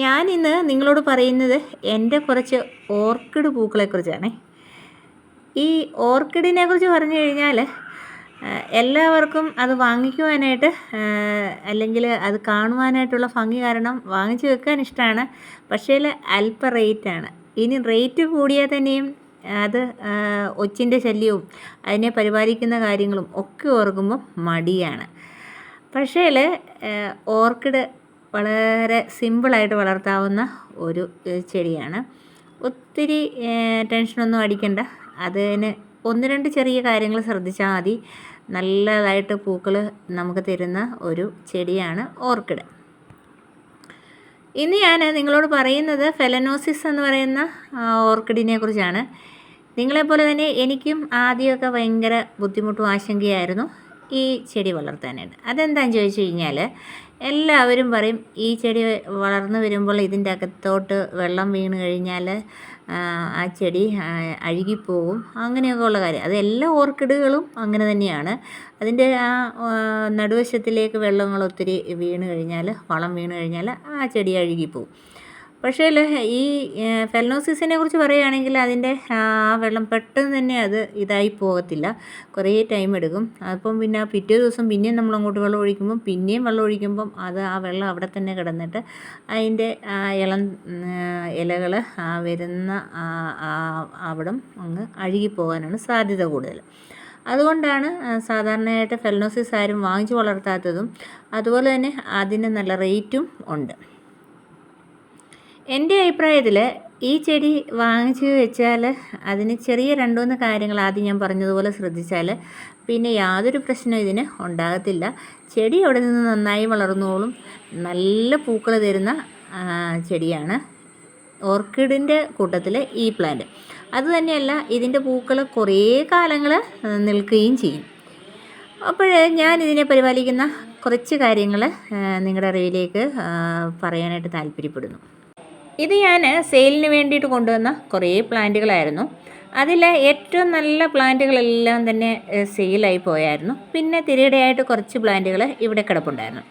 ഞാനിന്ന് നിങ്ങളോട് പറയുന്നത് എന്റെ കുറച്ച് ഓർക്കിഡ് പൂക്കളെക്കുറിച്ചാണ്. ഈ ഓർക്കിഡിനെ കുറിച്ച് പറഞ്ഞു കഴിഞ്ഞാൽ എല്ലാവർക്കും അത് വാങ്ങിക്കുവാനായിട്ട് അല്ലെങ്കിൽ അത് കാണുവാനായിട്ടുള്ള ഭംഗി കാരണം വാങ്ങിച്ചു വെക്കാൻ ഇഷ്ടമാണ്. പക്ഷേ അല്പ റേറ്റാണ്. ഇനി റേറ്റ് കൂടിയാൽ തന്നെയും അത് ഒച്ചിന്റെ ശല്യവും അതിനെ പരിപാലിക്കുന്ന കാര്യങ്ങളും ഒക്കെ ഓർക്കുമ്പോൾ മടിയാണ്. പക്ഷേ ഓർക്കിഡ് വളരെ സിമ്പിളായിട്ട് വളർത്താവുന്ന ഒരു ചെടിയാണ്. ഒത്തിരി ടെൻഷനൊന്നും അടിക്കണ്ട. അതിന് ഒന്ന് രണ്ട് ചെറിയ കാര്യങ്ങൾ ശ്രദ്ധിച്ചാൽ മതി. നല്ലതായിട്ട് പൂക്കൾ നമുക്ക് തരുന്ന ഒരു ചെടിയാണ് ഓർക്കിഡ്. ഇന്ന് ഞാൻ നിങ്ങളോട് പറയുന്നത് ഫെലനോസിസ് എന്ന് പറയുന്ന ഓർക്കിഡിനെ കുറിച്ചാണ്. നിങ്ങളെപ്പോലെ തന്നെ എനിക്കും ആദ്യമൊക്കെ ഭയങ്കര ബുദ്ധിമുട്ടും ആശങ്കയായിരുന്നു ഈ ചെടി വളർത്താനായിട്ട്. അതെന്താണെന്ന് ചോദിച്ചു കഴിഞ്ഞാൽ എല്ലാവരും പറയും ഈ ചെടി വളർന്നു വരുമ്പോൾ ഇതിന്റെ അകത്തോട്ട് വെള്ളം വീണ് കഴിഞ്ഞാൽ ആ ചെടി അഴുകിപ്പോകും അങ്ങനെയൊക്കെ ഉള്ള കാര്യം. അത് എല്ലാ ഓർക്കിഡുകളും അങ്ങനെ തന്നെയാണ്. അതിന്റെ ആ നടുവശത്തിലേക്ക് വെള്ളങ്ങൾ ഒത്തിരി വീണ് കഴിഞ്ഞാൽ വളം വീണ് കഴിഞ്ഞാൽ ആ ചെടി അഴുകിപ്പോവും. പക്ഷേ ഈ ഫെലനോസിസിനെ കുറിച്ച് പറയുകയാണെങ്കിൽ അതിന്റെ ആ വെള്ളം പെട്ടെന്ന് തന്നെ അത് ഇതായി പോകത്തില്ല. കുറേ ടൈം എടുക്കും. അപ്പം പിന്നെ പിറ്റേ ദിവസം പിന്നെയും നമ്മൾ അങ്ങോട്ട് വെള്ളം ഒഴിക്കുമ്പം പിന്നെയും വെള്ളം ഒഴിക്കുമ്പം അത് ആ വെള്ളം അവിടെ തന്നെ കിടന്നിട്ട് അതിന്റെ ആ ഇളം ഇലകൾ വരുന്ന അവിടം അങ്ങ് അഴുകിപ്പോകാനാണ് സാധ്യത കൂടുതൽ. അതുകൊണ്ടാണ് സാധാരണയായിട്ട് ഫെലനോസിസ് ആരും വാങ്ങിച്ചു വളർത്താത്തതും അതുപോലെ തന്നെ അതിന് നല്ല റേറ്റും ഉണ്ട്. എന്റെ അഭിപ്രായത്തിൽ ഈ ചെടി വാങ്ങിച്ചു വെച്ചാൽ അതിന് ചെറിയ രണ്ടുമൂന്ന് കാര്യങ്ങൾ ആദ്യം ഞാൻ പറഞ്ഞതുപോലെ ശ്രദ്ധിച്ചാൽ പിന്നെ യാതൊരു പ്രശ്നവും ഇതിന് ഉണ്ടാകത്തില്ല. ചെടി അവിടെ നിന്ന് നന്നായി വളർന്നോളും. നല്ല പൂക്കൾ തരുന്ന ചെടിയാണ് ഓർക്കിഡിന്റെ കൂട്ടത്തിൽ ഈ പ്ലാന്റ്. അതുതന്നെയല്ല ഇതിന്റെ പൂക്കൾ കുറേ കാലങ്ങൾ നിൽക്കുകയും ചെയ്യും. അപ്പോൾ ഞാൻ ഇതിനെ പരിപാലിക്കുന്ന കുറച്ച് കാര്യങ്ങൾ നിങ്ങളുടെ അറിവിലേക്ക് പറയാനായിട്ട് താല്പര്യപ്പെടുന്നു. ഇത് ഞാൻ സെയിലിന് വേണ്ടിയിട്ട് കൊണ്ടുവന്ന കുറേ പ്ലാന്റുകളായിരുന്നു. അതിൽ ഏറ്റവും നല്ല പ്ലാന്റുകളെല്ലാം തന്നെ സെയിലായി പോയായിരുന്നു. പിന്നെ തിരയിടെയായിട്ട് കുറച്ച് പ്ലാന്റുകൾ ഇവിടെ കിടപ്പുണ്ടായിരുന്നു.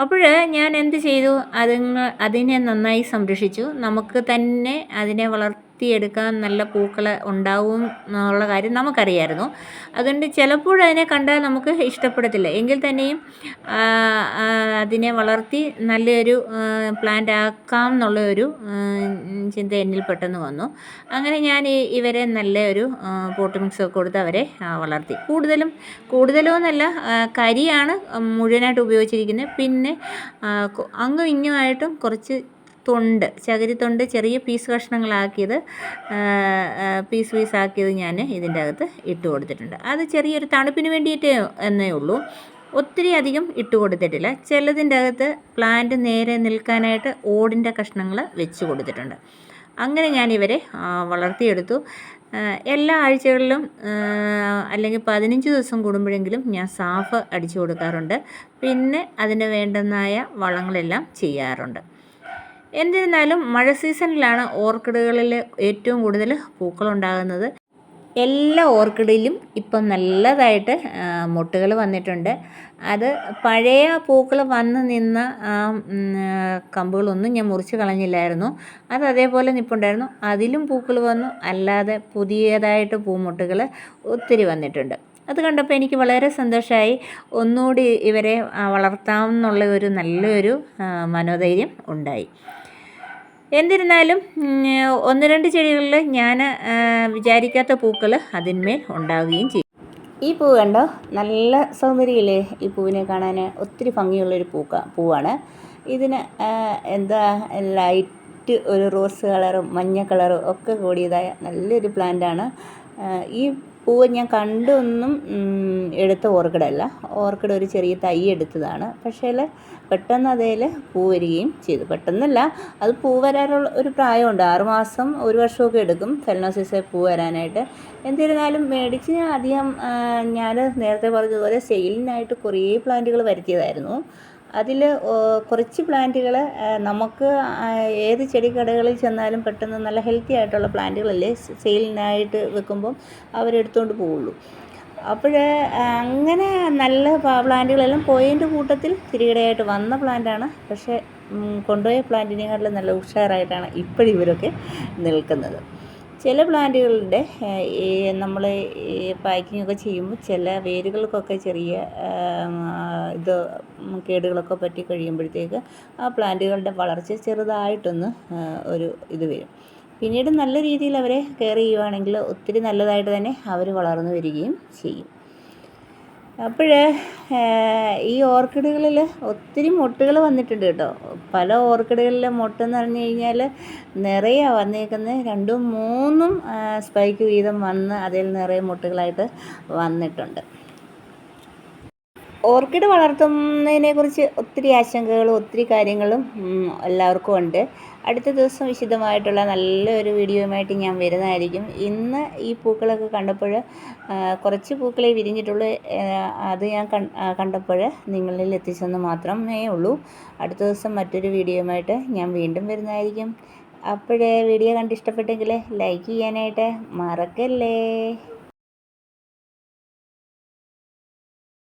അപ്പോൾ ഞാൻ എന്ത് ചെയ്തു? അതിന് അതിനെ നന്നായി സംരക്ഷിച്ചു. നമുക്ക് തന്നെ അതിനെ വളർ വളർത്തിയെടുക്കാൻ നല്ല പൂക്കൾ ഉണ്ടാവും എന്നുള്ള കാര്യം നമുക്കറിയായിരുന്നു. അതുകൊണ്ട് ചിലപ്പോൾ അതിനെ കണ്ടാൽ നമുക്ക് ഇഷ്ടപ്പെടത്തില്ല. എങ്കിൽ തന്നെയും അതിനെ വളർത്തി നല്ലൊരു പ്ലാന്റ് ആക്കാം എന്നുള്ള ഒരു ചിന്ത എന്നിൽ പെട്ടെന്ന് വന്നു. അങ്ങനെ ഞാൻ ഇവരെ നല്ല ഒരു പോട്ട് മിക്സ് ഒക്കെ കൊടുത്ത് അവരെ വളർത്തി. കൂടുതലും കൂടുതലൊന്നല്ല കരിയാണ് മുഴുവനായിട്ട് ഉപയോഗിച്ചിരിക്കുന്നത്. പിന്നെ അങ്ങും ഇങ്ങുമായിട്ടും കുറച്ച് തൊണ്ട് ചകിരിത്തൊണ്ട് ചെറിയ പീസ് കഷ്ണങ്ങളാക്കിയത് പീസ് പീസ് ആക്കിയത് ഞാൻ ഇതിന്റെ അകത്ത് ഇട്ട് കൊടുത്തിട്ടുണ്ട്. അത് ചെറിയൊരു തണുപ്പിന് വേണ്ടിയിട്ട് എന്നേ ഉള്ളൂ. ഒത്തിരി അധികം ഇട്ട് കൊടുത്തിട്ടില്ല. ചിലതിന്റെ അകത്ത് പ്ലാന്റ് നേരെ നിൽക്കാനായിട്ട് ഓടിന്റെ കഷ്ണങ്ങൾ വെച്ച് കൊടുത്തിട്ടുണ്ട്. അങ്ങനെ ഞാനിവരെ വളർത്തിയെടുത്തു. എല്ലാ ആഴ്ചകളിലും അല്ലെങ്കിൽ പതിനഞ്ച് ദിവസം കൂടുമ്പോഴെങ്കിലും ഞാൻ സാഫ് അടിച്ചു കൊടുക്കാറുണ്ട്. പിന്നെ അതിന് വേണ്ടുന്നതായ വളങ്ങളെല്ലാം ചെയ്യാറുണ്ട്. എന്നിരുന്നാലും മഴ സീസണിലാണ് ഓർക്കിഡുകളിൽ ഏറ്റവും കൂടുതൽ പൂക്കളുണ്ടാകുന്നത്. എല്ലാ ഓർക്കിഡിലും ഇപ്പം നല്ലതായിട്ട് മുട്ടുകൾ വന്നിട്ടുണ്ട്. അത് പഴയ പൂക്കൾ വന്ന് നിന്ന ആ കമ്പുകളൊന്നും ഞാൻ മുറിച്ച് കളഞ്ഞില്ലായിരുന്നു. അത് അതേപോലെ നിൽപ്പുണ്ടായിരുന്നു അതിലും പൂക്കൾ വന്നു. അല്ലാതെ പുതിയതായിട്ട് പൂമുട്ടുകൾ ഒത്തിരി വന്നിട്ടുണ്ട്. അത് കണ്ടപ്പോൾ എനിക്ക് വളരെ സന്തോഷമായി ഒന്നുകൂടി ഇവരെ വളർത്താം എന്നുള്ള ഒരു നല്ലൊരു മനോധൈര്യം ഉണ്ടായി. എന്നിരുന്നാലും ഒന്ന് രണ്ട് ചെടികളിൽ ഞാൻ വിചാരിക്കാത്ത പൂക്കൾ അതിന്മേൽ ഉണ്ടാവുകയും ചെയ്യും. ഈ പൂ കണ്ടോ? നല്ല സൗന്ദര്യമില്ലേ? ഈ പൂവിനെ കാണാൻ ഒത്തിരി ഭംഗിയുള്ളൊരു പൂക്ക പൂവാണ്. ഇതിന് എന്താ ലൈറ്റ് ഒരു റോസ് കളറും മഞ്ഞ കളറും ഒക്കെ കൂടിയതായ നല്ലൊരു പ്ലാന്റാണ്. ഈ പൂവ് ഞാൻ കണ്ടൊന്നും എടുത്ത ഓർക്കിഡല്ല. ഓർക്കിഡ് ഒരു ചെറിയ തൈ എടുത്തതാണ്. പക്ഷേ പെട്ടെന്ന് അതേൽ പൂ വരികയും ചെയ്തു. പെട്ടെന്നല്ല അത് പൂ വരാനുള്ള ഒരു പ്രായമുണ്ട്. ആറുമാസം ഒരു വർഷമൊക്കെ എടുക്കും ഫെലനോസിസ് പൂ വരാനായിട്ട്. എന്നിരുന്നാലും മേടിച്ച് അധികം ഞാൻ നേരത്തെ പറഞ്ഞതുപോലെ സെയിലിനായിട്ട് കുറേ പ്ലാന്റുകൾ വരുത്തിയതായിരുന്നു. അതിൽ കുറച്ച് പ്ലാന്റുകൾ നമുക്ക് ഏത് ചെടിക്കടകളിൽ ചെന്നാലും പെട്ടെന്ന് നല്ല ഹെൽത്തി ആയിട്ടുള്ള പ്ലാന്റുകളല്ലേ സെയിലിനായിട്ട് വെക്കുമ്പം അവരെടുത്തുകൊണ്ട് പോവുള്ളൂ. അപ്പോൾ അങ്ങനെ നല്ല പ്ലാന്റുകളെല്ലാം പോയതിന്റെ കൂട്ടത്തിൽ തിരികടയായിട്ട് വന്ന പ്ലാന്റാണ്. പക്ഷേ കൊണ്ടുപോയ പ്ലാന്റിനെക്കാട്ടിലും നല്ല ഉഷാറായിട്ടാണ് ഇപ്പോഴും ഇവരൊക്കെ നിൽക്കുന്നത്. ചില പ്ലാന്റുകളുടെ നമ്മൾ പാക്കിംഗ് ഒക്കെ ചെയ്യുമ്പോൾ ചില വേരുകൾക്കൊക്കെ ചെറിയ ഇത് കേടുകളൊക്കെ പറ്റി കഴിയുമ്പോഴത്തേക്ക് ആ പ്ലാന്റുകളുടെ വളർച്ച ചെറുതായിട്ടൊന്ന് ഒരു ഇത് വരും. പിന്നീട് നല്ല രീതിയിൽ അവരെ കെയർ ചെയ്യുവാണെങ്കിൽ ഒത്തിരി നല്ലതായിട്ട് തന്നെ അവർ വളർന്നു വരികയും ചെയ്യും. അപ്പോൾ ഈ ഓർക്കിഡുകളിൽ ഒത്തിരി മൊട്ടുകൾ വന്നിട്ടുണ്ട് കേട്ടോ. പല ഓർക്കിഡുകളിലെ മൊട്ടെന്ന് പറഞ്ഞു കഴിഞ്ഞാൽ നിറയെ വന്നേക്കുന്നത് രണ്ടും മൂന്നും സ്പൈക്ക് വീതം വന്ന് അതിൽ നിറയെ മൊട്ടുകളായിട്ട് വന്നിട്ടുണ്ട്. ഓർക്കിഡ് വളർത്തുന്നതിനെക്കുറിച്ച് ഒത്തിരി ആശങ്കകളും ഒത്തിരി കാര്യങ്ങളും എല്ലാവർക്കും ഉണ്ട്. അടുത്ത ദിവസം വിശദമായിട്ടുള്ള നല്ലൊരു വീഡിയോയുമായിട്ട് ഞാൻ വരുന്നതായിരിക്കും. ഇന്ന് ഈ പൂക്കളൊക്കെ കണ്ടപ്പോൾ കുറച്ച് പൂക്കളെ വിരിഞ്ഞിട്ടുള്ളൂ അത് ഞാൻ കണ്ടപ്പോൾ നിങ്ങളിൽ എത്തിച്ചെന്ന് മാത്രമേ ഉള്ളൂ. അടുത്ത ദിവസം മറ്റൊരു വീഡിയോയുമായിട്ട് ഞാൻ വീണ്ടും വരുന്നതായിരിക്കും. അപ്പോഴേ വീഡിയോ കണ്ടിഷ്ടപ്പെട്ടെങ്കിൽ ലൈക്ക് ചെയ്യാനായിട്ട് മറക്കല്ലേ?